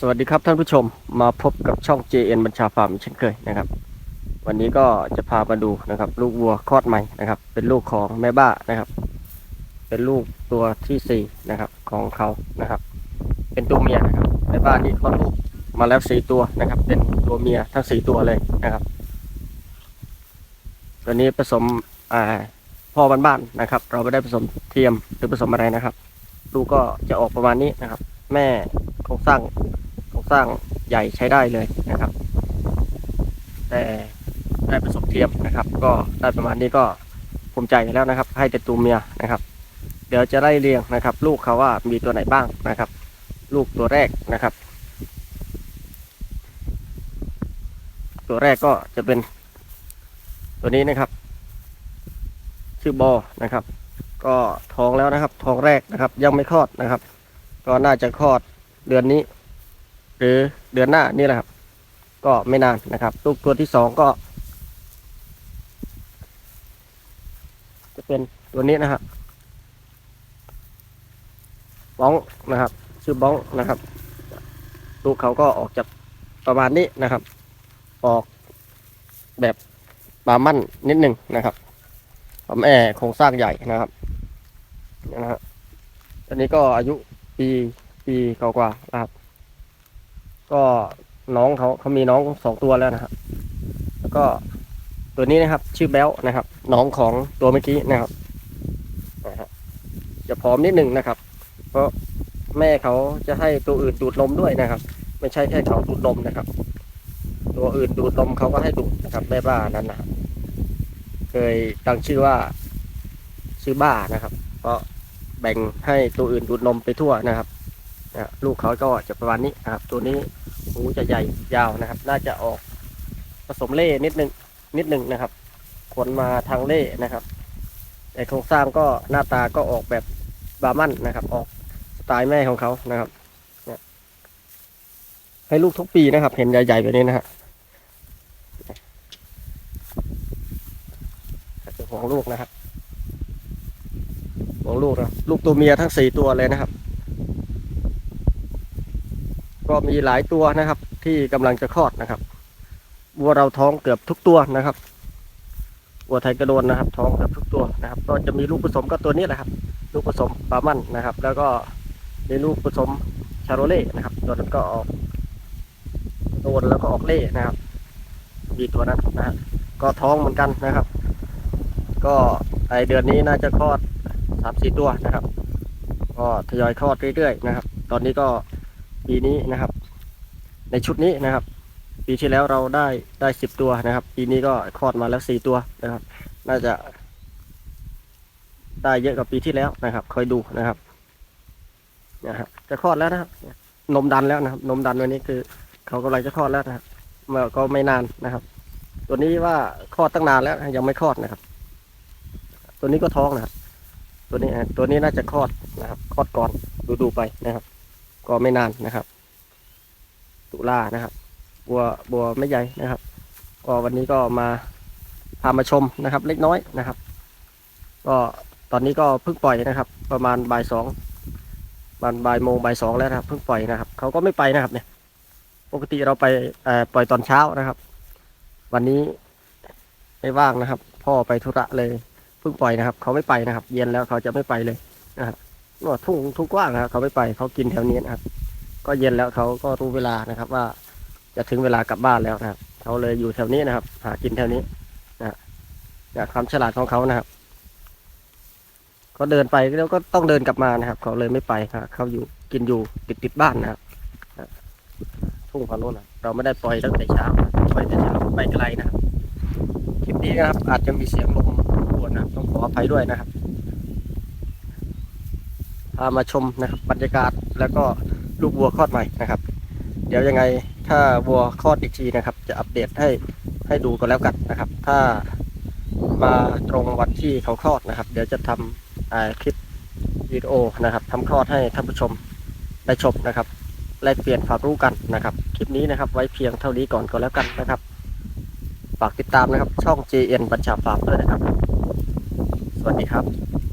สวัสดีครับท่านผู้ชมมาพบกับช่อง JN บัญชาฟาร์มเช่นเคยนะครับ วันนี้ก็จะพามาดูนะครับ ลูกวัวคลอดใหม่นะครับ เป็นลูกของแม่บ้านะครับ เป็นลูกตัวที่สี่นะครับของเขานะครับ เป็นตัวเมียนะครับแม่บ้านี่คลอดลูกมาแล้วสี่ตัวนะครับ เป็นตัวเมียทั้งสี่ตัวเลยนะครับ ตัวนี้ผสมอ่าพ่อบ้านๆนะครับ เราไม่ได้ผสมเทียมหรือผสมอะไรนะครับลูกก็จะออกประมาณนี้นะครับ แม่โครงสร้าง สร้างใหญ่ใช้ได้เลยนะครับ แต่ได้ผสมเทียมนะครับ ก็ได้ประมาณนี้ก็ภูมิใจแล้วนะครับ ให้แต่ตัวเมียนะครับ เดี๋ยวจะไล่เรียงนะครับ ลูกเขาว่ามีตัวไหนบ้างนะครับ ลูกตัวแรกนะครับ ตัวแรกก็จะเป็นตัวนี้นะครับ ชื่อบอนะครับ ก็ท้องแล้วนะครับท้องแรกนะครับ ยังไม่คลอดนะครับ ก็น่าจะคลอดเดือนนี้ หรือเดือนหน้านี่แหละครับ ก็ไม่นานนะครับ ลูกตัวที่สองก็ จะเป็นตัวนี้นะครับบ้องนะครับ ชื่อบ้องนะครับ ลูกเขาก็ออกจากประมาณนี้นะครับ ออกแบบบามั่นนิดหนึ่งนะครับผมแอโครงสร้างใหญ่นะครับนะฮะอันนี้ก็อายุปีปีกว่าๆนะครับ ก็น้องเขาเขามีน้องสองตัวแล้วนะครับ แล้วก็ตัวนี้นะครับ ชื่อแบลนะครับ น้องของตัวเมื่อกี้นะครับนะฮะจะผอมนิดหนึ่งนะครับ เพราะแม่เขาจะให้ตัวอื่นดูดนมด้วยนะครับ ไม่ใช่แค่เขาดูดนมนะครับ ตัวอื่นดูดนมเขาก็ให้ดูดนะครับแม่บ้านั้นนะครับเคยตั้งชื่อว่าชื่อบ้านะครับ เพราะแบ่งให้ตัวอื่นดูดนมไปทั่วนะครับ นะลูกเขาก็จะประมาณนี้นะครับ ตัวนี้หูจะใหญ่ยาวนะครับ น่าจะออกผสมเล่นิดนึงนิดนึงนะครับขนมาทางเล่นะครับ แต่โครงสร้างก็หน้าตาก็ออกแบบบาร์มันนะครับ ออกสไตล์แม่ของเขานะครับให้ลูกทุกปีนะครับ เห็นใหญ่ๆแบบนี้นะฮะเป็นของลูกนะครับของลูกนะลูกตัวเมียทั้งสี่ตัวเลยนะครับ ก็มีหลายตัวนะครับ ที่กำลังจะคลอดนะครับวัวเราท้องเกือบทุกตัวนะครับวัวไทยกระโดนนะครับ ท้องเกือบทุกตัวนะครับ ก็จะมีลูกผสมก็ตัวนี้แหละครับ ลูกผสมปลามันนะครับ แล้วก็มีลูกผสมชาโรเล่นะครับ ตัวนั้นก็ออกโดนแล้วก็ออกเล่นะครับ มีตัวนั้นนะฮะก็ท้องเหมือนกันนะครับ ก็ไอเดือนนี้น่าจะคลอดสามสี่ตัวนะครับ ก็ทยอยคลอดเรื่อยๆนะครับ ตอนนี้ก็ ปีนี้นะครับ ในชุดนี้นะครับ ปีที่แล้วเราได้ได้สิบตัวนะครับ ปีนี้ก็คลอดมาแล้วสี่ตัวนะครับ น่าจะ ได้เยอะกว่าปีที่แล้วนะครับคอยดูนะครับนะครับจะคลอดแล้วนะครับ นมดันแล้วนะครับ นมดันวันนี้คือ เขากำลังจะคลอดแล้วนะครับเมื่อก็ไม่นานนะครับ ตัวนี้ว่าคลอดตั้งนานแล้วยังไม่คลอดนะครับ ตัวนี้ก็ท้องนะครับ ตัวนี้ตัวนี้น่าจะคลอดนะครับคลอดก่อนดูดูไปนะครับ ก็ไม่นานนะครับ ตุลานะครับ บัวบัวไม่ใหญ่นะครับ ก็วันนี้ก็มาพามาชมนะครับ เล็กน้อยนะครับ ก็ตอนนี้ก็เพิ่งปล่อยนะครับ ประมาณบ่ายสองบ่ายบ่ายโมงบ่ายสองแล้วนะครับเพิ่งปล่อยนะครับเขาก็ไม่ไปนะครับเนี่ย ปกติเราไปปล่อยตอนเช้านะครับ วันนี้ไม่ว่างนะครับ พ่อไปธุระเลยเพิ่งปล่อยนะครับ เขาไม่ไปนะครับ เย็นแล้วเขาจะไม่ไปเลยนะครับ ก็ทุ่งทุ่งกว้างนะครับเขาไม่ไปเขากินแถวนี้นะครับ ก็เย็นแล้วเขาก็รู้เวลานะครับ ว่าจะถึงเวลากลับบ้านแล้วนะครับเขาเลยอยู่แถวนี้นะครับ หากินแถวนี้นะฮะจากความฉลาดของเขานะครับ ก็เดินไปแล้วก็ต้องเดินกลับมานะครับ เขาเลยไม่ไปครับเขาอยู่กินอยู่ติดติดบ้านนะครับทุ่งฝั่งโน้นะเราไม่ได้ปล่อยตั้งแต่เช้าปล่อยแต่เช้าไปไกลนะครับคลิปนี้นะครับ อาจจะมีเสียงลมรบกวนนะต้องขออภัยด้วยนะครับ พามาชมนะครับบรรยากาศแล้วก็ลูกวัวคลอดใหม่นะครับ เดี๋ยวยังไงถ้าวัวคลอดอีกทีนะครับ จะอัปเดตให้ให้ดูกันแล้วกันนะครับ ถ้ามาตรงวันที่เขาคลอดนะครับ เดี๋ยวจะทำอ่าคลิปวิดีโอนะครับทำคลอดให้ท่านผู้ชมได้ชมนะครับแลกเปลี่ยนความรู้กันนะครับคลิปนี้นะครับ ไว้เพียงเท่านี้ก่อนก็แล้วกันนะครับฝากติดตามนะครับ ช่อง JN บัญชาฟาร์มด้วยนะครับ สวัสดีครับ